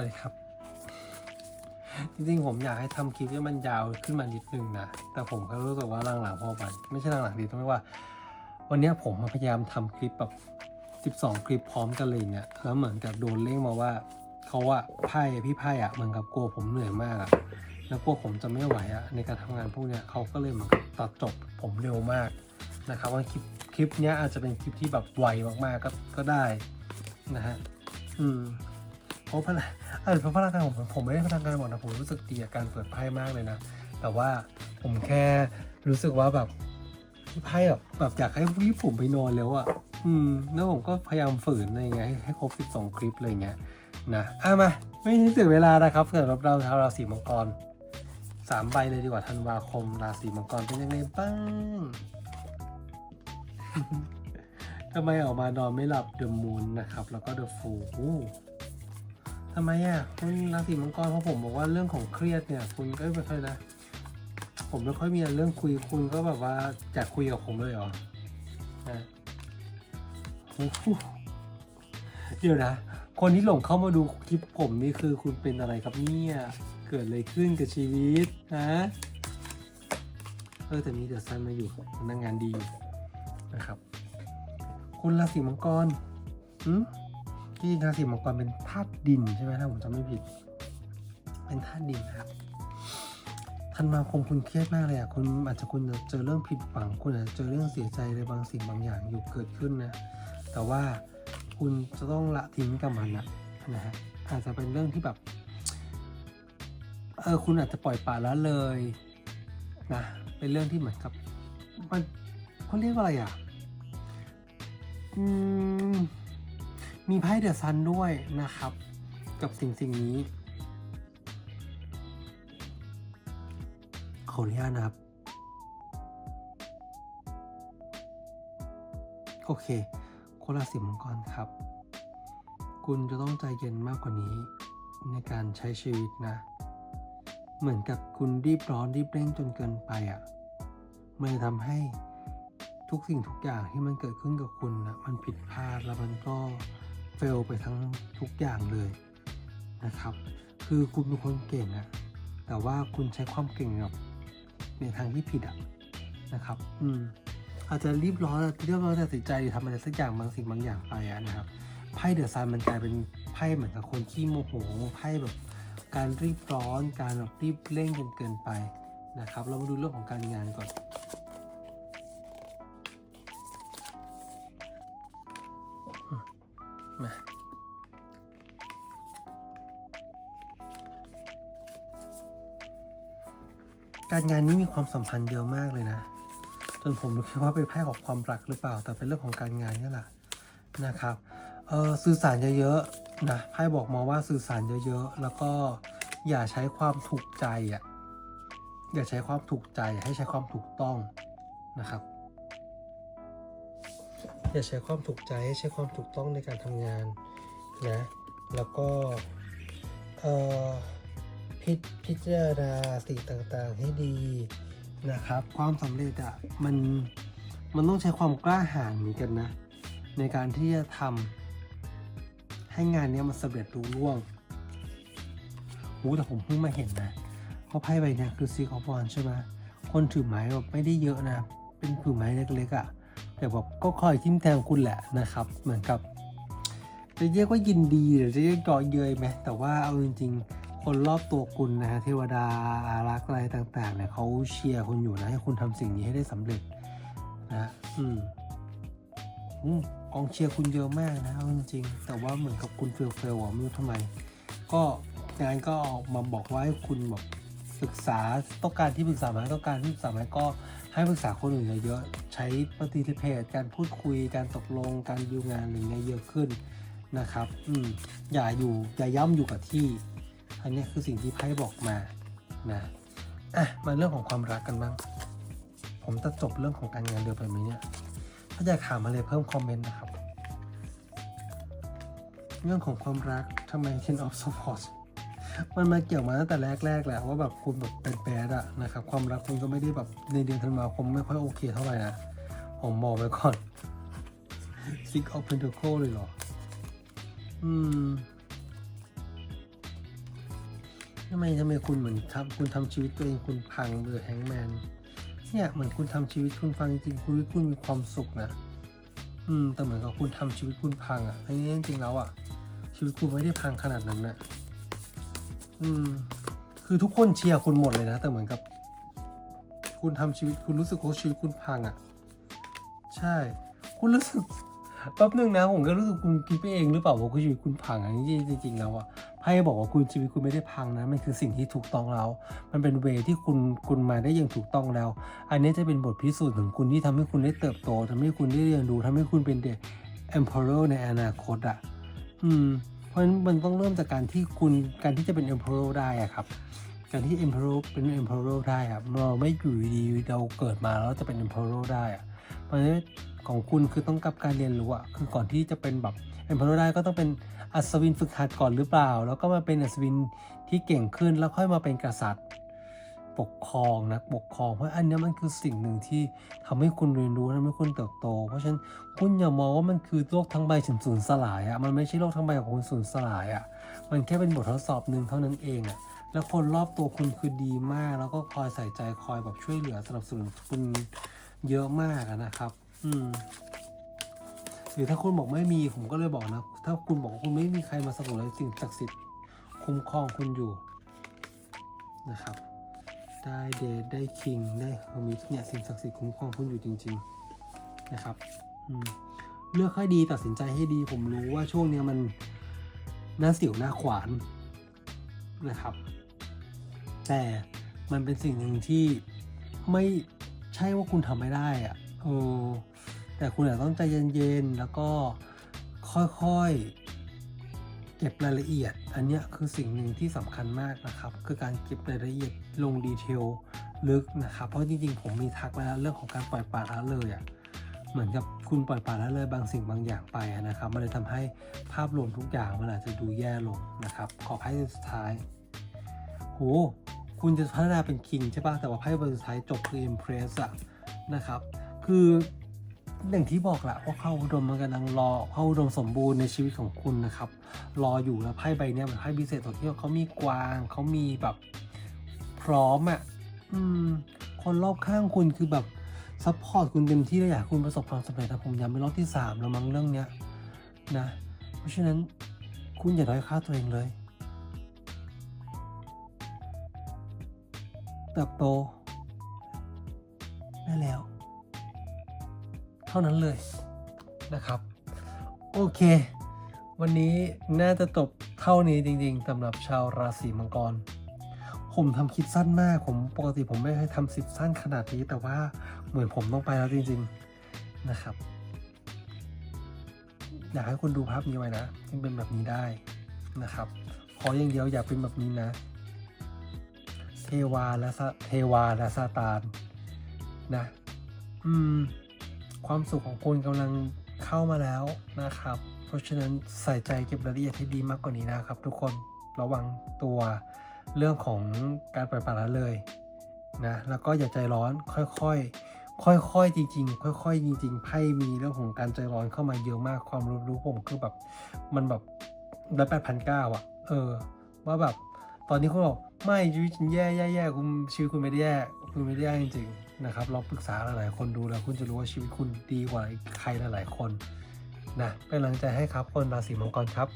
วัสดีครับ จริงๆผมอยากให้ทำคลิปให้มันยาวขึ้นมานิดนึงนะ แต่ผมก็รู้สึกว่าหลังๆพอมันไม่ใช่หลังๆดีต้องเรียกว่า วันนี้ผมพยายามทำคลิปแบบ12 คลิปพร้อมกันเลยเนี่ย แล้วเหมือนกับโดนเร่งมาว่าเขาอะไพ่พี่ไพ่อะเหมือนกับกลัวผมเหนื่อยมากอะแล้วกลัวผมจะไม่ไหวอะในการทำงานพวกเนี้ยเขาก็เลยเหมือนกับตัดจบผมเร็วมากนะครับว่าคลิปคลิปเนี้ยอาจจะเป็นคลิปที่แบบไวมากๆก็ก็ได้นะฮะอืมเพราะพลัง ออเพราะพลังงานของผมผมไม่ได้พลังงานหมดนะผมรู้สึกดีกับการเปิดไพ่มากเลยนะ แต่ว่าผมแค่รู้สึกว่าแบบไพ่แบบแบบอยากให้รีบผมไปนอนแล้วอะ่ะอืมแล้วผมก็พยายามฝืนอะไรเงี้ยให้ครบ 12 คลิปอะไรเงี้ยนะอะมา ไม่ให้เสียเวลานะครับสำหรับเราชาวราศีมังกรสามใบเลยดีกว่าธันวาคมราศีมังกรเป็นยังไงบ้างทำไมออกมานอนไม่หลับเดอะมูนนะครับ แล้วก็เดอะฟู ทำไมอะคุณราศีมังกรเพราะผมบอกว่าเรื่องของเครียดเนี่ย คุณก็ไม่ค่อยนะ ผมไม่ค่อยมีเรื่องคุยคุณก็แบบว่าอยากคุยกับผมเลยเหรอนะโอ้โหเดี๋ยวนะ คนที่หลงเข้ามาดูคลิปผมนี่คือคุณเป็นอะไรครับเนี่ยเกิดอะไรขึ้นกับชีวิตนะเออแต่มีเดอะซันมาอยู่พนักงานดีอยู่นะครับ คุณราศีมังกรอืม ที่ราศีมังกรเป็นธาตุดินใช่ไหมถ้าผมจำไม่ผิด เป็นธาตุดินนะครับธันวาคมคุณเครียดมากเลยอะคุณอาจจะคุณเจอเรื่องผิดหวังคุณอาจจะเจอเรื่องเสียใจในบางสิ่งบางอย่างอยู่เกิดขึ้นนะแต่ว่าคุณจะต้องละทิ้งกับมันนะนะฮะอาจจะเป็นเรื่องที่แบบเออคุณอาจจะปล่อยปละละเลยนะเป็นเรื่องที่เหมือนกับมันเขาเรียกว่าอะไรอะอืม มีไพ่เดอะซันด้วยนะครับ กับสิ่งสิ่งนี้ ขออนุญาตนะครับ โอเคคนราศีมังกรครับ คุณจะต้องใจเย็นมากกว่านี้ในการใช้ชีวิตนะ เหมือนกับคุณรีบร้อนรีบเร่งจนเกินไปอะ่ะมันจะทำให้ทุกสิ่งทุกอย่างที่มันเกิดขึ้นกับคุณนะมันผิดพลาดแล้วมันก็ เฟลไปทั้งทุกอย่างเลยนะครับ คือคุณเป็นคนเก่งอะแต่ว่าคุณใช้ความเก่งแบบในทางที่ผิดอะนะครับ อืม อาจจะรีบร้อนเรียบร้อนตัดสินใจหรือทำอะไรสักอย่างบางสิ่งบางอย่างไปอะนะครับไพ่เดอะซันมันกลายเป็นไพ่เหมือนกับคนขี้โมโหไพ่แบบการรีบร้อน การแบบรีบเร่งจนเกินไปนะครับ เรามาดูเรื่องของการงานก่อน มาการงานนี้มีความสัมพันธ์เยอะมากเลยนะ จนผมรู้แค่ว่าเป็นไพ่ของความรักหรือเปล่า แต่เป็นเรื่องของการงานนี่แหละนะครับเออสื่อสารเยอะๆนะไพ่บอกมาว่าสื่อสารเยอะๆ แล้วก็อย่าใช้ความถูกใจอะอย่าใช้ความถูกใจให้ใช้ความถูกต้องนะครับ อย่าใช้ความถูกใจให้ใช้ความถูกต้องในการทำงานนะแล้วก็พิพิจารณาสิ่งต่างๆให้ดีนะครับ ความสำเร็จอะมันมันต้องใช้ความกล้าหาญเหมือนกันนะ ในการที่จะทำให้งานเนี้ยมันสำเร็จรุ่ร่วงโอ้แต่ผมเพิ่งมาเห็นนะเพราะไพ่ใบเนี้ยคือซีคอฟอนใช่ไหมคนถือไม้แบบไม่ได้เยอะนะ เป็นถือไม้เล็กๆอะ่ะ แต่แบบก็คอยทิมแทงคุณแหละนะครับ เหมือนกับ จะเรียกว่ายินดีหรือจะเรียกเกาะเยยไหมแต่ว่าเอาจริง ๆ คนรอบตัวคุณนะฮะเทวดาอารักษ์อะไรต่างๆเนี่ยเขาเชียร์คุณอยู่นะให้คุณทำสิ่งนี้ให้ได้สำเร็จนะอืมอืมกองเชียร์คุณเยอะมากนะเอาจริงๆ แต่ว่าเหมือนกับคุณเฟลเฟลอะไม่รู้ทำไม ก็งานก็ออกมาบอกว่าให้คุณแบบศึกษาต้องการที่ปรึกษาไหมต้องการที่ปรึกษาไหมก็ ให้ปรึกษาคนอื่นเยอะๆใช้ปฏิทิเพจการพูดคุยการตกลงการดีลงานอะไรเงี้ยเยอะขึ้นนะครับ อืมอย่าอยู่อย่าย่ำอยู่กับที่ อันนี้คือสิ่งที่ไพ่บอกมานะอะมาเรื่องของความรักกันบ้าง ผมจะจบเรื่องของการงานเร็วไปไหมเนี่ย ถ้าอยากถามอะไรเพิ่มคอมเมนต์นะครับ เรื่องของความรักทำไม Ten of Swords มันมาเกี่ยวมาตั้งแต่แรกๆแหละว่าแบบคุณแบบเป็นแปดอะนะครับความรักคุณก็ไม่ได้แบบในเดือนธันวาคมไม่ค่อยโอเคเท่าไหร่นะผมบอกไว้ก่อน Six of Pentacle เลยเหรอ อืมทำไมทำไมคุณเหมือนทำคุณทำชีวิตตัวเองคุณพังเลยแฮงแมนเนี่ยเหมือนคุณทำชีวิตคุณพังจริงคุณคุณมีความสุขนะ อืมแต่เหมือนกับคุณทำชีวิตคุณพังอะ่ะอันนี้จริงๆแล้วอะ่ะชีวิตคุณไม่ได้พังขนาดนั้นนะ อืม คือทุกคนเชียร์คุณหมดเลยนะ แต่เหมือนกับ คุณทำชีวิตคุณรู้สึกว่าชีวิตคุณพังอะ่ะ ใช่ คุณรู้สึกแป๊บนึงนะผมก็รู้สึกคุณคิดไปเองหรือเปล่าว่าคุณชีวิตคุณพังอันนี้จริงๆแล้วอะไพ่บอกว่าคุณชีวิตคุณไม่ได้พังนะมันคือสิ่งที่ถูกต้องแล้ว มันเป็นเวที่คุณคุณมาได้อย่างถูกต้องแล้ว อันนี้จะเป็นบทพิสูจน์ถึงคุณที่ทำให้คุณได้เติบโตทำให้คุณได้เรียนรู้ทำให้คุณเป็นเด็ก emperor ในอนาคตอะอืม เพราะฉะนั้นมันต้องเริ่มจากการที่คุณการที่จะเป็น emperor ได้อะครับ การที่ emperor เป็น emperor ได้ครับเราไม่อยู่ดีเราเกิดมาแล้วจะเป็น emperor ได้อะเพราะฉะนั้นของคุณคือต้องกับการเรียนรู้อะคือก่อนที่จะเป็นแบบ emperor ได้ก็ต้องเป็นอัศวินฝึกหัดก่อนหรือเปล่า แล้วก็มาเป็นอัศวินที่เก่งขึ้นแล้วค่อยมาเป็นกษัตริย์ ปกครองนักปกครองเพราะอันนี้มันคือสิ่งหนึ่งที่ทำให้คุณเรียนรู้ทำให้คุณเติบโต เพราะฉะนั้นคุณอย่ามองว่ามันคือโลกทั้งใบถึงสูญสลายอะมันไม่ใช่โลกทั้งใบของคุณสูญสลายอะมันแค่เป็นบททดสอบหนึ่งเท่านั้นเองอะแล้วคนรอบตัวคุณคือดีมาก แล้วก็คอยใส่ใจคอยแบบช่วยเหลือสนับสนุนคุณเยอะมากะนะครับ อืมหรือถ้าคุณบอกไม่มีผมก็เลยบอกนะ ถ้าคุณบอกคุณไม่มีใครมาสนับสนุนสิ่งศักดิ์สิทธิ์คุ้มครองคุณอยู่นะครับ ได้เดทได้คิงได้เฮอมิสเนี่ยสิ่งศักดิ์สิทธิ์คุ้มครองคุณอยู่จริง ๆนะครับเลือกให้ดีตัดสินใจให้ดี ผมรู้ว่าช่วงเนี้ยมันหน้าสิวหน้าขวานนะครับ แต่มันเป็นสิ่งหนึ่งที่ไม่ใช่ว่าคุณทำไม่ได้อะเออแต่คุณอาจต้องใจเย็นๆ แล้วก็ค่อยๆ เก็บรายละเอียด อันนี้คือสิ่งหนึ่งที่สำคัญมากนะครับ คือการเก็บรายละเอียดลงดีเทลลึกนะครับ เพราะจริงๆ ผมมีทักไว้แล้วเรื่องของการปล่อยปละละเลยอะ่ะเหมือนกับคุณปล่อยปละละเลยบางสิ่งบางอย่างไปนะครับ มันเลยทำให้ภาพรวมทุกอย่างมันอาจจะดูแย่ลงนะครับ ขอไพ่สุดท้ายโหคุณจะพัฒนาเป็นคิงใช่ปะแต่ว่าไพ่ใบสุดท้ายจบคือ Impress อะนะครับ คือ อย่างที่บอกแหละว่าเข้าอุดมมันกำลังรอเข้าอุดมสมบูรณ์ในชีวิตของคุณนะครับ รออยู่แล้วไพ่ใบเนี้ยมันไพ่พิเศษตรงที่เขามีกวางเขามีแบบพร้อมอะอืม คนรอบข้างคุณคือแบบซัพพอร์ตคุณเต็มที่และอยากคุณประสบความสำเร็จนะผมย้ำเป็นรอบที่สามแล้วมั้งเรื่องเนี้ยนะ เพราะฉะนั้นคุณอย่าด้อยค่าตัวเองเลยเติบโตได้แล้ว เท่านั้นเลยนะครับ โอเค วันนี้น่าจะจบเท่านี้จริงๆสำหรับชาวราศีมังกร ผมทำคลิปสั้นมาก ผมปกติผมไม่เคยทำสิบสั้นขนาดนี้ แต่ว่าเหมือนผมต้องไปแล้วจริงๆนะครับ อยากให้คุณดูภาพนี้ไว้นะที่เป็นแบบนี้ได้นะครับ ขออย่างเดียวอย่าเป็นแบบนี้นะ เทวาและซาเทวาและซาตานนะ อืม ความสุขของคุณกำลังเข้ามาแล้วนะครับ เพราะฉะนั้นใส่ใจเก็บรายละเอียดให้ดีมากกว่านี้นะครับ ทุกคนระวังตัวเรื่องของการปล่อยปละละเลยนะแล้วก็อย่าใจร้อนค่อยๆ ค่อยๆจริง ๆ ค่อย ๆ จริง ๆไพ่มีเรื่องของการใจร้อนเข้ามาเยอะมากความรู้รู้ผมคือแบบมันแบบร้อยแปดพันเก้าอะเออว่าแบบตอนนี้คุณบอกไม่ชีวิตฉันแย่แย่แย่คุณชีวิตคุณไม่ได้แย่คุณไม่ได้แย่จริงๆ นะครับลองปรึกษาหลายๆคนดูแล้วคุณจะรู้ว่าชีวิตคุณดีกว่าใครหลายๆคนนะเป็นกำลังใจให้ครับคนราศีมังกรครับ